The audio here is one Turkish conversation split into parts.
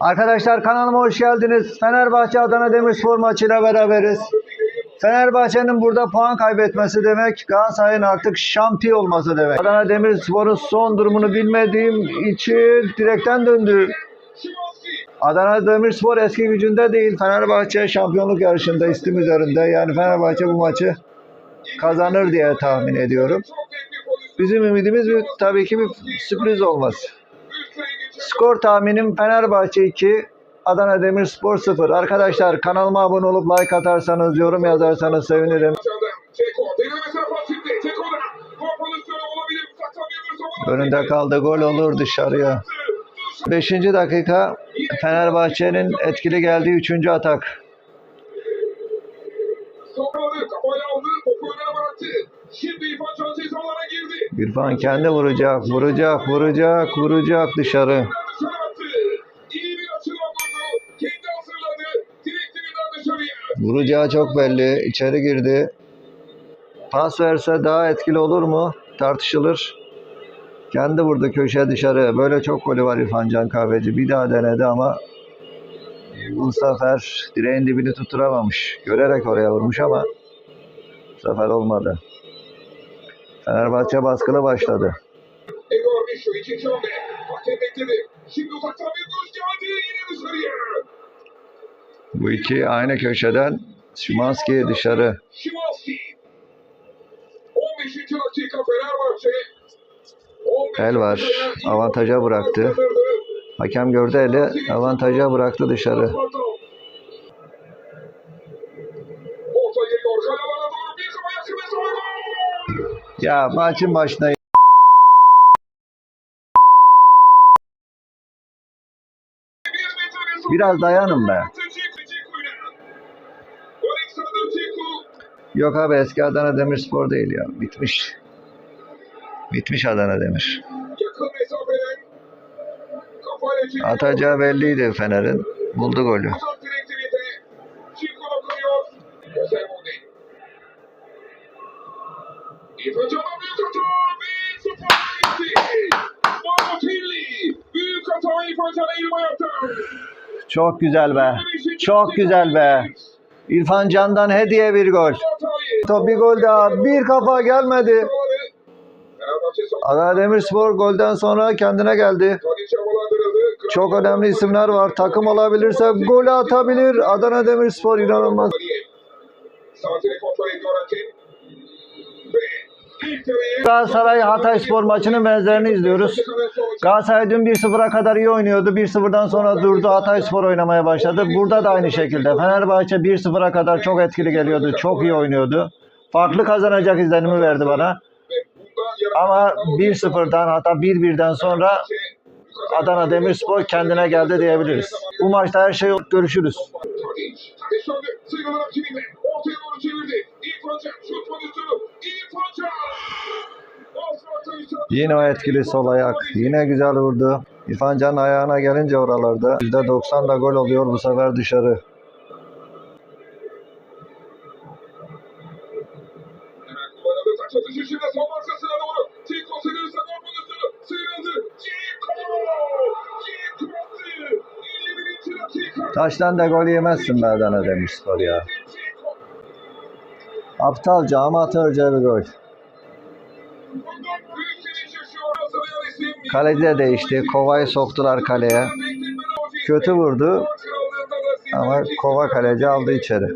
Arkadaşlar kanalıma hoş geldiniz. Fenerbahçe Adana Demirspor maçıyla beraberiz. Fenerbahçe'nin burada puan kaybetmesi demek Galatasaray'ın artık şampiyon olması demek. Adana Demirspor'un son durumunu bilmediğim için direkten döndü. Adana Demirspor eski gücünde değil. Fenerbahçe şampiyonluk yarışında istim üzerinde. Yani Fenerbahçe bu maçı kazanır diye tahmin ediyorum. Bizim ümidimiz bir, tabii ki bir sürpriz olmaz. Skor tahminim Fenerbahçe 2, Adana Demirspor 0. Arkadaşlar kanalıma abone olup like atarsanız, yorum yazarsanız sevinirim. Önünde kaldı gol olur dışarıya. 5. dakika Fenerbahçe'nin etkili geldiği 3. atak. İrfan kendi vuracak, vuracak, vuracak, vuracak dışarı. Vuracağı çok belli. İçeri girdi. Pas verse daha etkili olur mu? Tartışılır. Kendi vurdu köşe dışarı. Böyle çok golü var İrfan Can Kahveci. Bir daha denedi ama bu sefer direğin dibini tutturamamış. Görerek oraya vurmuş ama bu sefer olmadı. Fenerbahçe baskılı başladı. Egor Mişo ikinci hamle. Hakem bekledi. Şimdi uzaktan bir dışarıya. Bu iki aynı köşeden Şimanski dışarı. Şimanski. 15. dakika Fenerbahçe. 15 El var. Avantaja bıraktı. Hakem gördü eli avantaja bıraktı dışarı. Ya maçın başına biraz dayanın be. Yok abi eski Adana Demirspor değil ya. Bitmiş. Bitmiş Adana Demir. Atacağı belliydi Fener'in. Buldu golü. Çok güzel be. Çok güzel be. İrfan Can'dan hediye bir gol. Hatayı. Top bir kafa gelmedi. Adana Demirspor golden sonra kendine geldi. Çok önemli isimler var. Takım olabilirse gol atabilir. Adana Demirspor inanılmaz. Saatini kontrol ediyor hakem. Galatasaray Hatayspor maçının benzerini izliyoruz. Galatasaray dün 1-0'a kadar iyi oynuyordu. 1-0'dan sonra durdu. Hatayspor oynamaya başladı. Burada da aynı şekilde. Fenerbahçe 1-0'a kadar çok etkili geliyordu. Çok iyi oynuyordu. Farklı kazanacak izlenimi verdi bana. Ama 1-0'dan hatta 1-1'den sonra Adana Demirspor kendine geldi diyebiliriz. Bu maçta her şey görüşürüz. Ortaya doğru çevirdi. İrfan Can. Şut pozisyonu. Offside dışarı. Yine o etkili sol ayak. Yine güzel vurdu. İrfan Can ayağına gelince oralarda %90 da gol oluyor bu sefer dışarı. Hemen kullanıldı. Taç atışı şimdi son arkasına doğru. Ceko sınırsa gol pozisyonu. Sıyrıldı. Ceko. Ceko attı. 51. dakika. Taştan da gol yemezsin be Adana Demirspor ya. Aptalca, amatörce bir gol. Bundan büyük sevinç yaşıyor. Hazırlayan isim. Kaleci de değişti. Kovayı soktular kaleye. Kötü vurdu ama kova kaleci aldı içeri.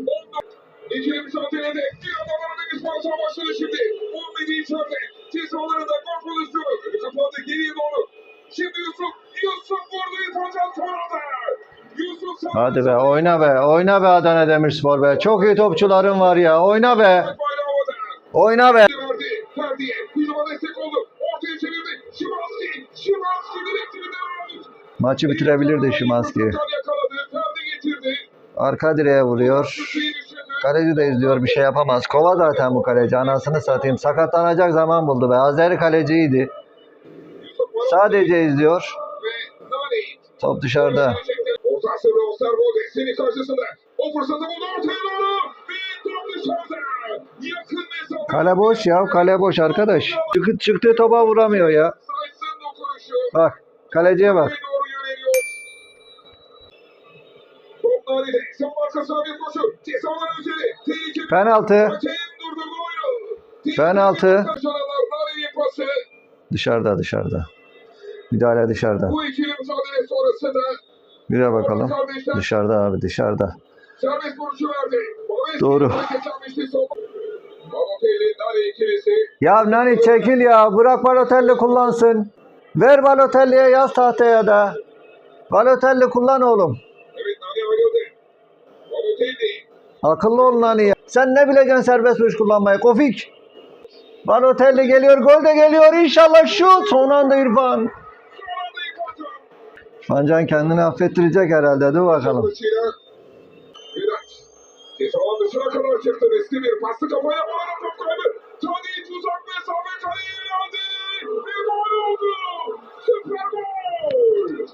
Şimdi. 11. içeride. Cezalarında gol pozisyonu. Önü kapandı geriye doğru. Şimdi Yusuf. Yusuf vurdu. Yusuf sağ- Hadi be oyna be. Oyna be Adana Demirspor be. Çok iyi topçuların var ya. Oyna be. Oyna be. Maçı bitirebilirdi Şimanski. Arka direğe vuruyor. Kaleci de izliyor bir şey yapamaz. Kova zaten bu kaleci. Anasını satayım. Sakatlanacak zaman buldu be. Azeri kaleciydi. Sadece izliyor. Top dışarıda. Orta sırrı Osterwolde seni karşısında. O fırsatı buldu ortaya doğru. Bir top dışarıda. Yakın mesafe. Kale boş ya. Kale boş arkadaş. Çıktı, çıktığı topa vuramıyor ya. Bak. Kaleciye bak. Penaltı. Penaltı. Dışarıda dışarıda. Müdahale dışarıda. Bu Bir de bakalım. Dışarıda abi dışarıda. Doğru. Ya Nani çekil ya. Bırak Balotelli kullansın. Ver Balotelli'ye yaz tahtaya da. Balotelli kullan oğlum. Akıllı ol Nani ya. Sen ne bileceksin serbest vuruş kullanmayı? Kofik. Balotelli geliyor. Gol de geliyor. İnşallah şut. Son anda İrfan Fancan kendini affettirecek herhalde. Dur bakalım.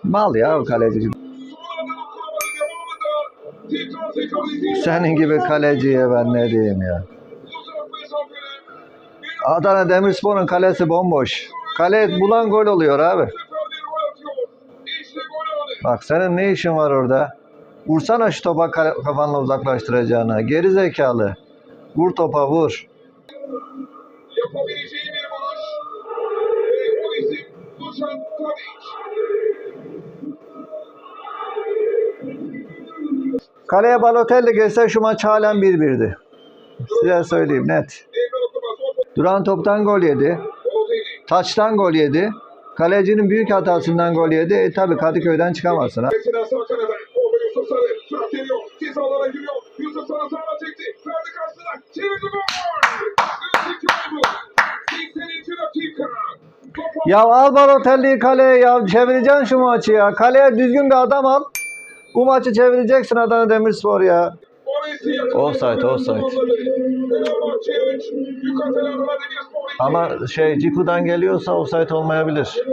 Mal ya o kaleci. Senin gibi kaleciye ben ne diyeyim ya. Adana Demirspor'un kalesi bomboş. Kale bulan gol oluyor abi. Bak senin ne işin var orada? Vursana şu topa kafanla uzaklaştıracağına. Geri zekalı. Vur topa vur. Yapabileceği bir maaş. Ve o isim Dušan Tadić. Kaleye Balotelli gelse şu maç halen 1-1'di. Size söyleyeyim net. Duran toptan gol yedi. Taçtan gol yedi. Kalecinin büyük hatasından gol yedi. E tabi Kadıköy'den çıkamazsın ha. Mesela sağ kanada. Orada Yusuf Sarı. Sürat geliyor. Cezalara giriyor. Yusuf Sarı sağına çekti. Ferdi karşısına. Çevirdi gol. 3-2 oldu. 82 dakika. Topu Ya al Balotelli'yi kaleye ya. Çevireceksin şu maçı ya. Kaleye düzgün bir adam al. Bu maçı çevireceksin Adana Demirspor ya. Offside, offside. Fenerbahçe 3. Yukarıdan Adana Demirspor 2. Ama şey Ciku'dan geliyorsa offside olmayabilir.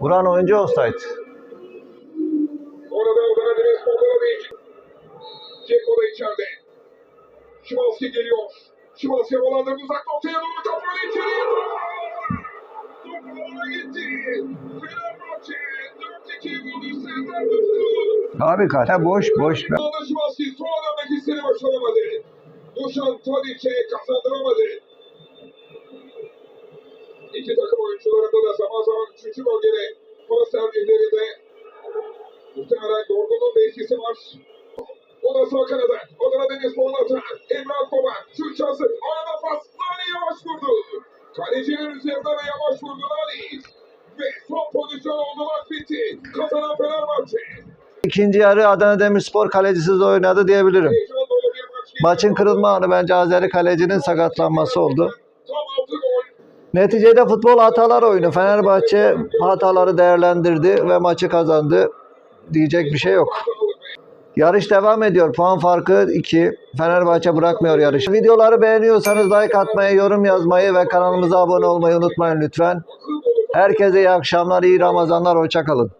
Vuran oyuncu offside. Şimanski geliyor. Şimanski olanların uzak noktaya doğru kapalı içeriye doğru. Top alana gitti. Fenerbahçe Abi kale boş boş. Sola dönmek istedi başaramadı. Dušan Tadić'e kazandıramadı. İki takım oyuncularında da zaman zaman üçüncü bölgede pas tercihlerinde muhtemelen yorgunluğun da etkisi var. O da sağ kanada. Adana Demirspor'un atağı. İkinci yarı Adana Demirspor kalecisiz oynadı diyebilirim. Maçın kırılma anı bence Azeri kalecinin sakatlanması oldu. Neticede futbol hatalar oyunu. Fenerbahçe hataları değerlendirdi ve maçı kazandı. Diyecek bir şey yok. Yarış devam ediyor. Puan farkı 2. Fenerbahçe bırakmıyor yarışı. Videoları beğeniyorsanız like atmayı, yorum yazmayı ve kanalımıza abone olmayı unutmayın lütfen. Herkese iyi akşamlar, iyi Ramazanlar, hoşçakalın.